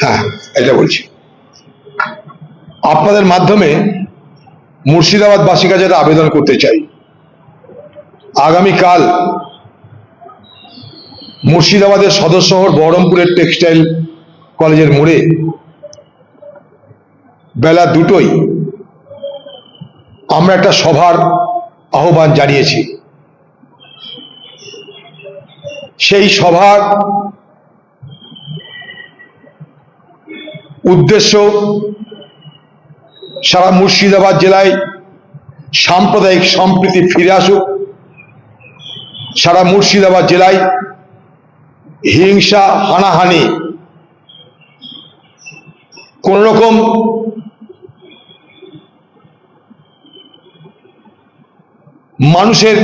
হ্যাঁ এটা বলছি। আপনাদের মাধ্যমে মুর্শিদাবাদবাসীর কাছে একটা আবেদন করতে চাই। আগামীকাল মুর্শিদাবাদের সদর শহর বহরমপুরের টেক্সটাইল কলেজের মোড়ে বেলা দুটোই আমরা একটা সভার আহ্বান জানিয়েছি। সেই সভার উদ্দেশ্য সারা মুর্শিদাবাদ জেলায় সাম্প্রদায়িক সম্প্রীতি ফিরে আসুক। সারা মুর্শিদাবাদ জেলায় হিংসা, হানাহানি, কোন রকম মানুষের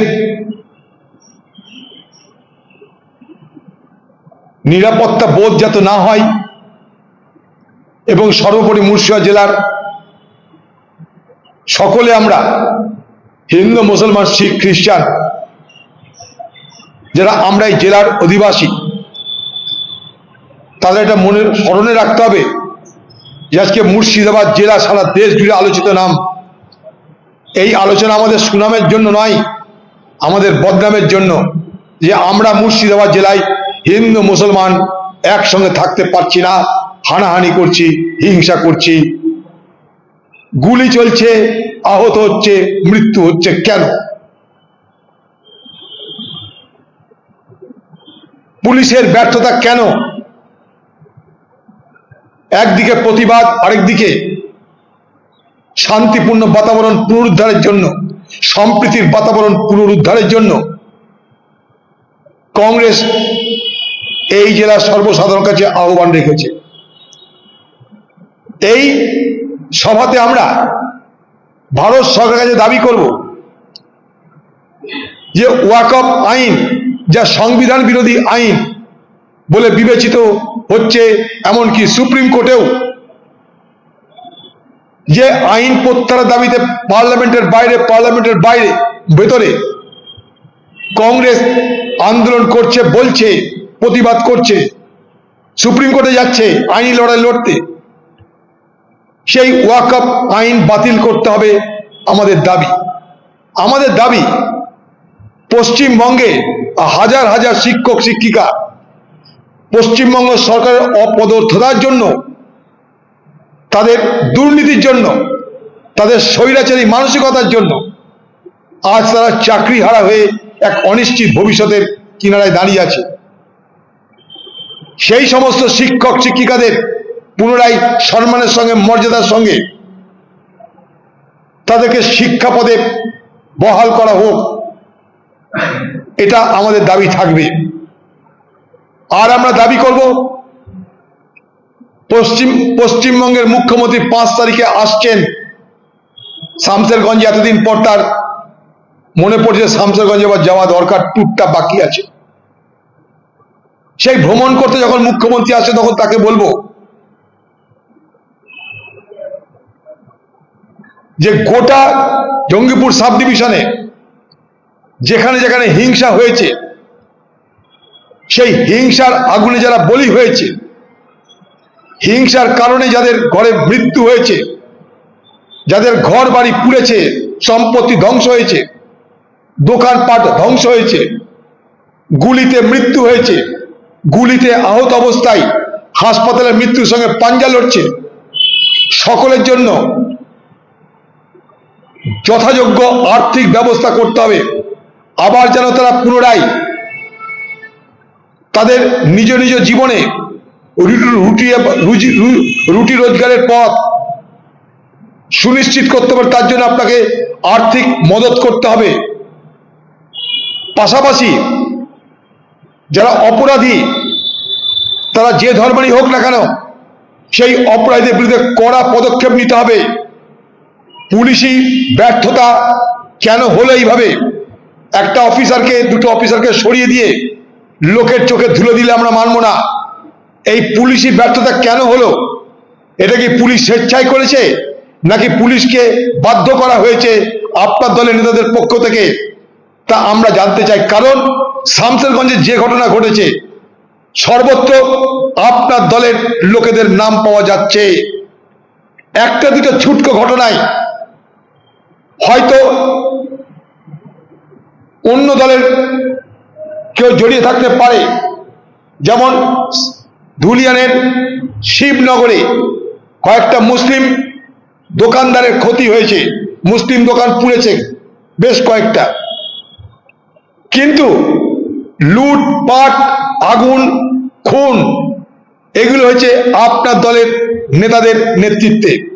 নিরাপত্তা বোধ যাতে না হয় এবং সর্বোপরি মুর্শিদাবাদ জেলার সকলে আমরা হিন্দু, মুসলমান, শিখ, খ্রিস্টান যারা আমরা এই জেলার অধিবাসী, তাদের এটা মনে, স্মরণে রাখতে হবে যে আজকে মুর্শিদাবাদ জেলা সারা দেশ জুড়ে আলোচিত নাম। এই আলোচনা আমাদের সুনামের জন্য নয়, আমাদের বদনামের জন্য যে আমরা মুর্শিদাবাদ জেলায় হিন্দু, মুসলমান একসঙ্গে থাকতে পারছি না। হানাহানি করছি, হিংসা করছি। গুলি চলছে, আহত হচ্ছে, মৃত্যু হচ্ছে কেন? পুলিশের ব্যর্থতা কেন? একদিকে প্রতিবাদ, আরেকদিকে শান্তিপূর্ণ বাতাবরণ পুনরুদ্ধারের জন্য, সম্প্রীতির বাতাবরণ পুনরুদ্ধারের জন্য কংগ্রেস এই জেলার সর্বসাধারণ কাছে আহ্বান রেখেছে। এই সভাতে আমরা ভারত সরকারের কাছে দাবি করব যে ওয়াকফ আইন, যা সংবিধান বিরোধী আইন বলে বিবেচিত হচ্ছে, এমনকি সুপ্রিম কোর্টেও যে আইন প্রত্যাহারের দাবিতে পার্লামেন্টের বাইরে পার্লামেন্টের বাইরে, ভেতরে কংগ্রেস আন্দোলন করছে, বলছে, প্রতিবাদ করছে, সুপ্রিম কোর্টে যাচ্ছে, আইনি লড়াই লড়তে। সেই ওয়াকআপ আইন বাতিল করতে হবে আমাদের দাবি। আমাদের দাবি, পশ্চিমবঙ্গে হাজার হাজার শিক্ষক, শিক্ষিকা পশ্চিমবঙ্গ সরকারের অপদর্থতার জন্য, তাদের দুর্নীতির জন্য, তাদের স্বৈরাচারী মানসিকতার জন্য আজ তারা চাকরি হারা হয়ে এক অনিশ্চিত ভবিষ্যতের কিনারায় দাঁড়িয়ে আছে। সেই সমস্ত শিক্ষক, শিক্ষিকাদের পুনরায় সম্মানের সঙ্গে, মর্যাদার সঙ্গে তাদেরকে শিক্ষা পদে বহাল করা হোক, এটা আমাদের দাবি থাকবে। আর আমরা দাবি করব, পশ্চিম, পশ্চিমবঙ্গের মুখ্যমন্ত্রী পাঁচ তারিখে আসছেন শামসেরগঞ্জে, এতদিন পর তার মনে পড়ছে শামসেরগঞ্জে আবার যাওয়া দরকার, টুকটা বাকি আছে। সেই ভ্রমণ করতে যখন মুখ্যমন্ত্রী আসে, তখন তাকে বলব যে গোটা জঙ্গিপুর সাব ডিভিশনে যেখানে যেখানে হিংসা হয়েছে, সেই হিংসার আগুনে যারা বলি হয়েছে, হিংসার কারণে যাদের ঘরে মৃত্যু হয়েছে, যাদের ঘর বাড়ি পুড়েছে, সম্পত্তি ধ্বংস হয়েছে, দোকানপাট ধ্বংস হয়েছে, গুলিতে মৃত্যু হয়েছে, গুলিতে আহত অবস্থায় হাসপাতালে মৃত্যুর সঙ্গে পাঞ্জা লড়ছে, সকলের জন্য যথাযোগ্য আর্থিক ব্যবস্থা করতে হবে। আবার যেন তারা পুনরায় তাদের নিজ নিজ জীবনে রুটি রুটি রোজগারের পথ সুনিশ্চিত করতে হবে, তার জন্য আপনাকে আর্থিক মদত করতে হবে। পাশাপাশি যারা অপরাধী, তারা যে ধর্মেরই হোক না কেন, সেই অপরাধীদের বিরুদ্ধে কড়া পদক্ষেপ নিতে হবে। পুলিশি ব্যর্থতা কেন হলো এইভাবে? একটা অফিসারকে, দুটো অফিসারকে সরিয়ে দিয়ে লোকের চোখে ধুলে দিলে আমরা মানব না। এই পুলিশি ব্যর্থতা কেন হলো? এটা কি পুলিশ স্বেচ্ছায় করেছে? নাকি পুলিশকে বাধ্য করা হয়েছে আপনার দলের নেতাদের পক্ষ থেকে? তা আমরা জানতে চাই। কারণ শামসেরগঞ্জে যে ঘটনা ঘটেছে, সর্বত্র আপনার দলের লোকেদের নাম পাওয়া যাচ্ছে। একটা দুটো ছুটকো ঘটনায় হয়তো অন্য দলের কেউ জড়িয়ে থাকতে পারে। যেমন ধুলিয়ানের শিবনগরে কয়েকটা মুসলিম দোকানদারের ক্ষতি হয়েছে। মুসলিম দোকান পুড়েছে বেশ কয়েকটা। কিন্তু লুটপাট, আগুন, খুন, এগুলো হয়েছে আপনার দলের নেতাদের নেতৃত্বে।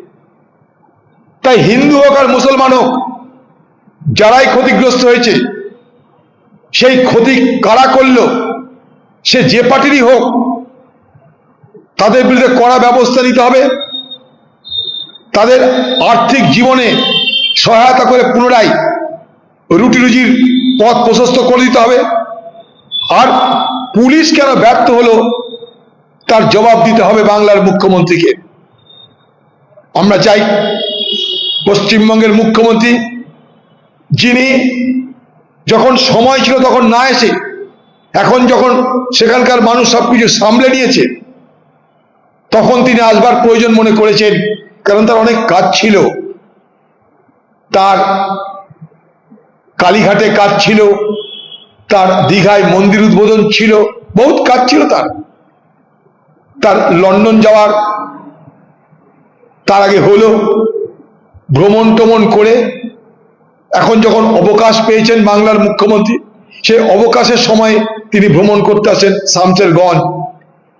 তাই হিন্দু হোক আর মুসলমান হোক, যারাই ক্ষতিগ্রস্ত হয়েছে, সেই ক্ষতি কারা করল, সে যে পার্টিরই হোক, তাদের বিরুদ্ধে কড়া ব্যবস্থা নিতে হবে, তাদের আর্থিক জীবনে সহায়তা করে পুনরায় রুটি রুজির পথ প্রশস্ত করে দিতে হবে, আর পুলিশ কেন ব্যর্থ হলো, তার জবাব দিতে হবে বাংলার মুখ্যমন্ত্রীকে। আমরা চাই পশ্চিমবঙ্গের মুখ্যমন্ত্রী যিনি যখন সময় ছিল তখন না এসে, এখন যখন সেখানকার মানুষ সবকিছু সামলে নিয়েছে, তখন তিনি আসবার প্রয়োজন মনে করেছেন, কারণ তার অনেক কাজ ছিল। তার কালীঘাটে কাজ ছিল, তার দীঘায় মন্দির উদ্বোধন ছিল, বহুত কাজ ছিল তার। তার লন্ডন যাওয়ার তার আগে হলো ভ্রমণ টমন করে এখন যখন অবকাশ পেয়েছেন বাংলার মুখ্যমন্ত্রী সে অবকাশের সময় তিনি ভ্রমণ করতে আসেন শামসেরগঞ্জ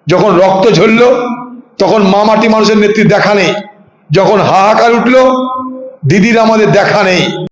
যখন রক্ত ঝরল, তখন মামাটি মানুষের নেত্রী দেখা নেই। যখন হাহাকার উঠল, দিদির আমাদের দেখা নেই।